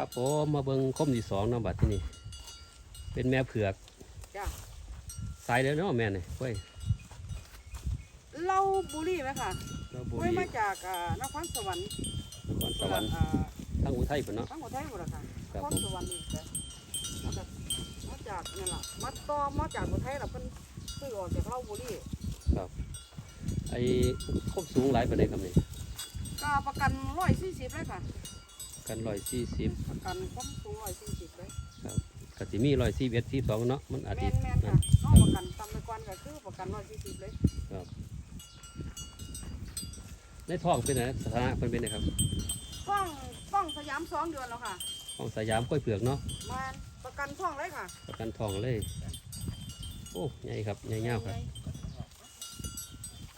ครับผมมาเบิ่งคมที่สองเนาะบัดที่นี่เป็นแม่เผือกจ้ะสายเด้อเนาะแม่นี่เว้ยเล่าบุรีไหมค่ะเราบุไว้รีมาจากอ่านครสวรรค์นครสวรรค์อ่าทางอุทัยพุ่นเนาะ ทั้งหมดไทยหมดเลยค่ะครับนครสวรรค์นี่แต่มาจากมาจากนี่แหละมาต่อมาจากอุทัยเราเพิ่นซื้อออกจากเล่าบุรีไอ้คมสูงหลายปานใดครับนี่ก็ประกันร้อยสี่สิบเลยค่ะ กันร้อยสี่สิบประกันความสูงร้อยสี่สิบเลยกสิมีร้อยสี่เอ็ดสี่สองเนาะมันอาจแมจะนแมนค่ะนอกประกันตามไปก่อนก็คือประกันร้อยสี่สิบเลยในท้องเป็นไงสถานะเป็นเป็นไงครับกล้องกล้องสยามสองเดือนแล้วค่ะของสยามกล้วยเผือกเนาะแมนประกันท่องเลยค่ะประกันทองเลย โอ้ใหญ่ครับใหญ่เงาวครับ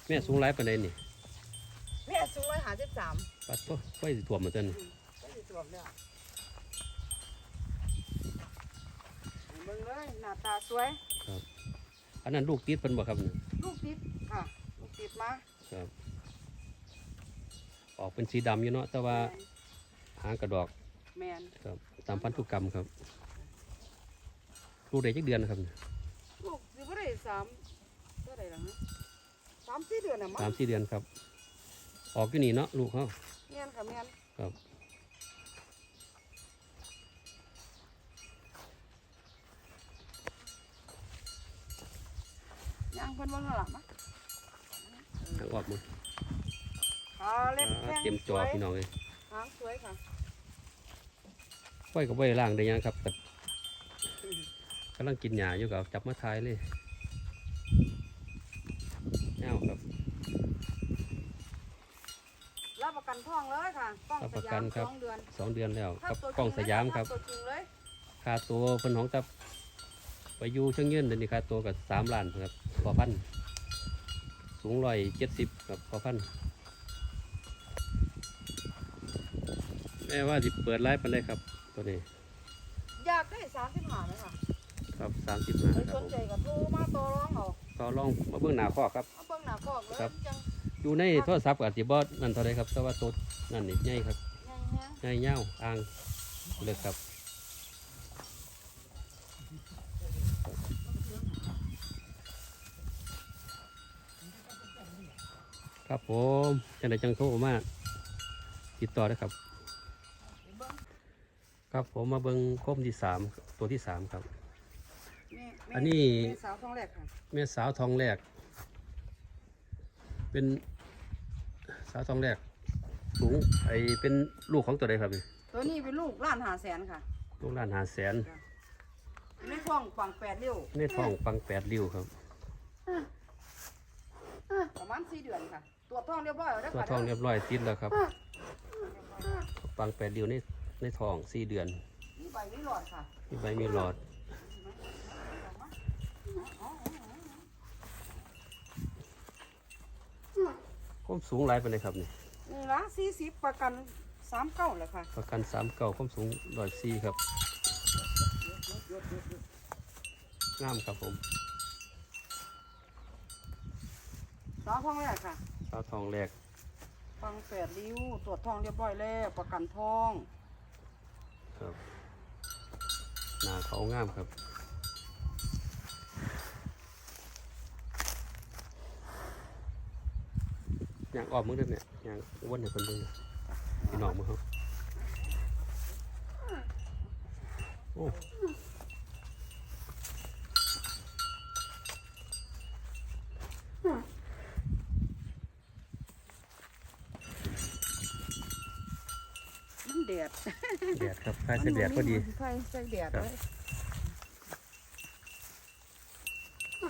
แม่สูงหลายปานใดนี่แม่สูงร้อยห้าสิบสามปัดก็กล้วยสิถ่วมมาจนก็สิต รวจแล้วเบิ่งเลยหน้าตาสวย อันนั้นลูกติดเพิ่นบ่ครับนี่ลูกติดค่ะ ลูกติดมาครับ ออกเป็นสีดำอยู่เนาะแต่ว่าหางกระดอกแมนครับ ตามพันธุกรรมครับลูกได้จักเดือนนะครับลูกสิบ่ได้สามเท่าไหร่ล่ะฮะสามสี่เดือนน่ะมั้สามงสี่เดือนครับ ออกอยู่นี่เนาะลูกเขา แมนค่ะแมนครับ ย่างเพิ่นเบิ่งแล้วล่ะมะทางออกมาขาเล็บอ่าแข้งเตรียมจอสวยพี่น้องเลยหางสวยค่ะไว้กับไว้ล่างได้ยังครับแต่กำลังกินหญ้าอยู่กับจับมาทายเลยเงาครับรับประกันท่องเลยค่ะกล้องรับสประยากัมนครับสองเดือนสองเดือนแล้วถ้ากับตัวกล้องจสริยามครับถ้ตัวจริงเลยค่าตัวเพิ่นของตับไปอยู่เชิงยืนเดี๋ยวนี้ค่าตัวกับสามล้านครับ พอพัน สูงร้อยเจ็ดสิบครับพอพันแม่ว่าสิเปิดไลฟ์ปันได้ครับ ตัวนี้ อยากได้สามสิบห้าไหมค่ะครับสามสิบห้าใครคสรับนผมใจก็โทรมาต่อรองเอาก็ลองมาเบื้องหน้าข้อครับเอาเบิ่งหน้ากล้องเลยครับจังอยู่ในโทรศัพท์กับสิบอนั่นเท่าไรครับแต่ว่าตัวนั่นนี่ใหญ่ครับแห้งใหญ่เง่าวอ่างเลือกครับ ครับผมจังไดจังโทรมาติดต่อได้ครับๆเบิ่งครับผมมาเบิ้งโคมที่สามตัวที่สามครับ แม่แม่อันนี้ แม่สาวท้องแรกค่ะแม่สาวทองแรก เป็นสาวทองแรกสูงไอเป็นลูกของตัวใดครับนี่ตัวนี้เป็นลูกล้านหาแสนค่ะลูกล้านหาแสนในท้องฝังแปดเลี้ยวในท้องปังแปดริ้วครับ ประมาณสี่เดือนค่ะ ตรวจท้องเรียบร้อยแล้วตัวค่ะท้องเรียบร้อยติดแล้วครับ ปังแปดริ้วในในท้องสี่เดือนนี่ใบนี่หลอดค่ะมีใบมีหลอดความสูงหลายไปเลยครับนี่นี่ละสี่สิบประกันสามเก้าเลยค่ะ ประกันสามเก่าความสูงร้อยสี่ครับงามครับผมสาวท้องแรกค่ะ สาวทองแรกฟังแปดริ้วตรวจท้องเรียบร้อยแล้วประกันท้องครับหน้าเขางามครับอย่างออกมึงเด้อเนี่ยอย่างอ้วนให้คนเบิ่งพี่น้องมึงเขาโอ้ แดดแดดครับคล้ายเส้นแดดพอดีใช่ใช่แดดครับเลย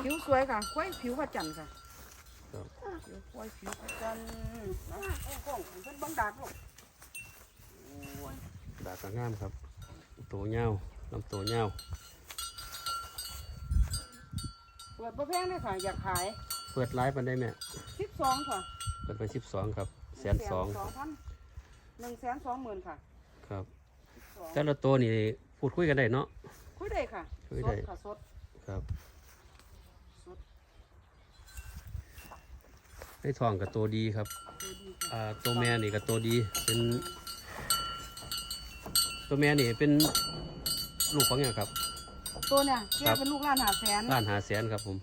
ผิวสวยค่ะควายผิวพระจันทร์ค่ะครับผิวควายผิวพระจันทร์นะโอ้โหเพิ่นเบังดากลูกโอ้ยดาบก็งามครับตัวเงาลำตัวเงาเปิดประแพงเลยค่ะ อยากขาย เปิดไลฟ์มันได้ไหมสิบสองค่ะ เปิดไปสิบสองครับแสนสองสองพันหนึ่งแสนสองหมื่นค่ะ ครับ12แต่ละตัวนี่พูดคุยกันได้เนาะ คุยได้ค่ะคุยสได้ดค่ะสดครับ สดในท้องกับตัวดีครับ ดูดีค่ะอ่าตัวแม่นี่กับตัวดี เป็น ตัวแม่นี่เป็นลูกของหยังครับ ตัวเนี่ยแกครับเป็นลูกล้านหาแสนล้านหาแสนครับผม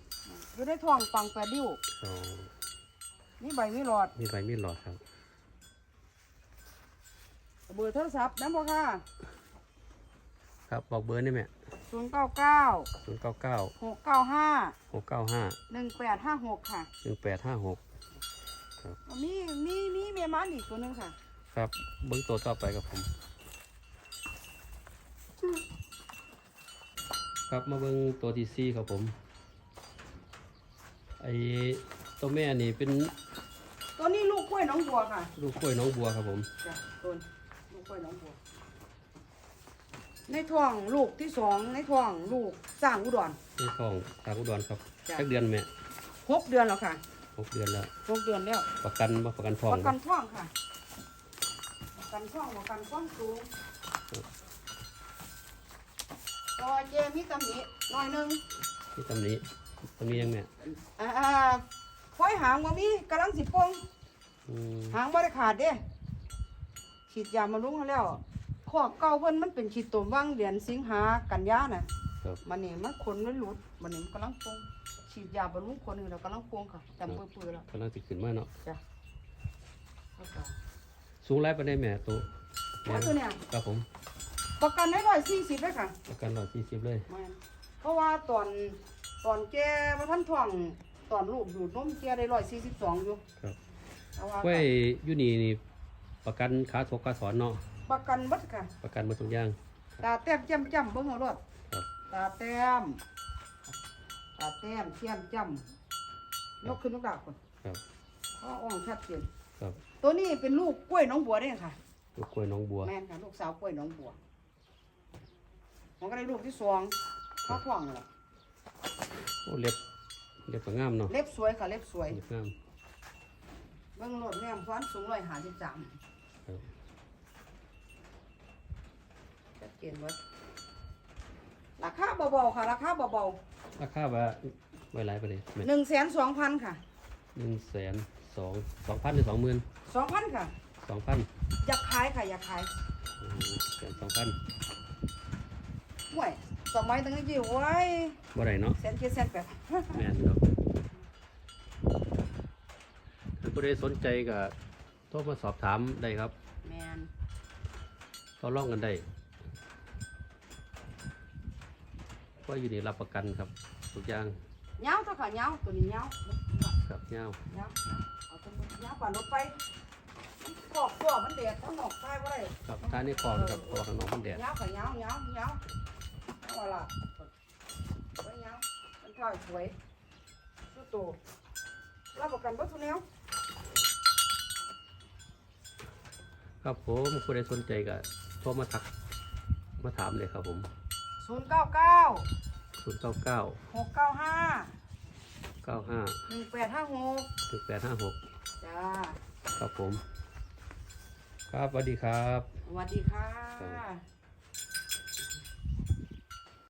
อยู่ในท้องปังแปดดิ้ว อ๋อนี่ใบมีหลอดมีใบมีดหลอดครับ เบอร์โทรศัพท์น้ำพ่อค่ะครับบอกเบอร์นี่แม่ศูนย์เก้าเก้าศูนย์เก้าเก้าหกเก้าห้าหกเก้าห้าหนึ่งแปดห้าหกค่ะหนึ่งแปดห้าหกมีมีมีเมียมันอีกตัวหนึงค่ะ ครับเบิ้งตัวต่อไปครับผม ครับมาเบิ้งตัวที่สี่ครับผมไอตัวแม่นี่เป็นตัวนี้ลูกกล้วยน้องบัวค่ะ ลูกกล้วยน้องบัวครับผมจ้ะต้นลู กกล้วยน้องบัวในท้องลูกที่สองในท้องลูกสร้างอุดร นี่ของทางอุดรครับจ้ะ สักเดือนแม่หกเดือนแล้วค่ะหกเดือนแล้ว หกเดือนแล้วประกันบ่ประกันทองประกันท้องค่ะประกันท้องประกันความสูงตัวเจมีตำหนิหน่อยหนึงที่ตำนี้ตำนี้ยังแม่อ่าค่อยหางว่ามีกำลังสิปงอืมหางบ่ได้ขาดเด้ ฉีดยามาลุงเขาแล้วขอบเก่าเพิ่นมันเป็นฉีดตัวว่างเดือนสิงหากันยาน่ะครับ มันนี่มันขนมันหลุดมันนี่มันกำลังปงฉีดยาบำรุงคนอยู่แล้วกำลังปงค่ะแต่เปื่อยๆแล้วกำลังติขึ้นมาเนาะจ้ะเอาค่ะสูงไรไปได้แม่ตัวแม่แล้วตัวเนี่ยครับผมประกันได้ร้อยสี่สิบเลยค่ะประกันร้อยสี่สิบเลยแม่นเพราะว่าตอนตอนแกมาท่านท้องตอนลูกดูดนมแกได้ร้อยสี่สิบสองอยู่ครับเอาว่ากล้วยอยูนี่นี่ ประกันขาทกขาสอนเนาะประกันเบัดค่ะ ประกันหมาทุกอย่าง ตาแต้มจ้ำจ้ำเบิ่งเอารถครับ ตาแต้ม ตาแต้มเทียมจ้ำยกขึ้นลูกดาบก่อนครับเพราะอ่องชัดเจนครับตัวนี้เป็นลูกกล้วยน้องบัวเด้ค่ะ ลูกกล้วยน้องบัวแม่นค่ะ ลูกสาวกล้วยน้องบัวมันก็ได้ลูกที่สองข้าวฟ่องล่ะโอ้เล็บเล็บก็งามเนาะเล็บสวยค่ะ เล็บสวย เล็บงาม เบิ่งรถแม่มพรสูงร้อยห้าสิบสามครับชัดเจนเว้ยราคาเบาๆค่ะ ราคาเบาราคาว่าไว้หลายไปเลยแม่ๆหนึ่งแสนสองพันค่ะหนึ่งแสนสองสองพันหรือสองหมื่นสองพันค่ะ สองพันอยากขายค่ะ อยากขายแสนสองพันห่วยสมัยตั้งแต่ยี่ไว้บ่ได้เนาะแสนเจ็ดแสนแปด แม่นเนาะถ้า ผู้ใดสนใจก็โทรมาสอบถามได้ครับแมนต่อรองกันได้ก็อยู่นี่รับประกันครับทุกอย่างเงาตัวค่ะเงาตัวนี้เงาครับเงาเงาเอาตัวนี้เงาปั่นรถไปมันกรอบกรอบมันแดดทั้งหมอกใต้ไ่ได้ครับท้ายนี่คอนะครับเพราะว่าข้างนอกมันแดดเงาค่ะเงาเงาเงาเอาละไว้เงามันถ่ายสวยสุดโตรับประกันวัตถุแนว ครับผมผู้ใดสนใจก็โทรมาทักมาถามเลยครับผมศูนย์เก้าเก้า0 9 9หกเก้าห้า9 5หนึ่งแปดห้าหก1 8 5 6จ้าครับผม ครับสวัสดีครับ สวัสดีค่ะครับ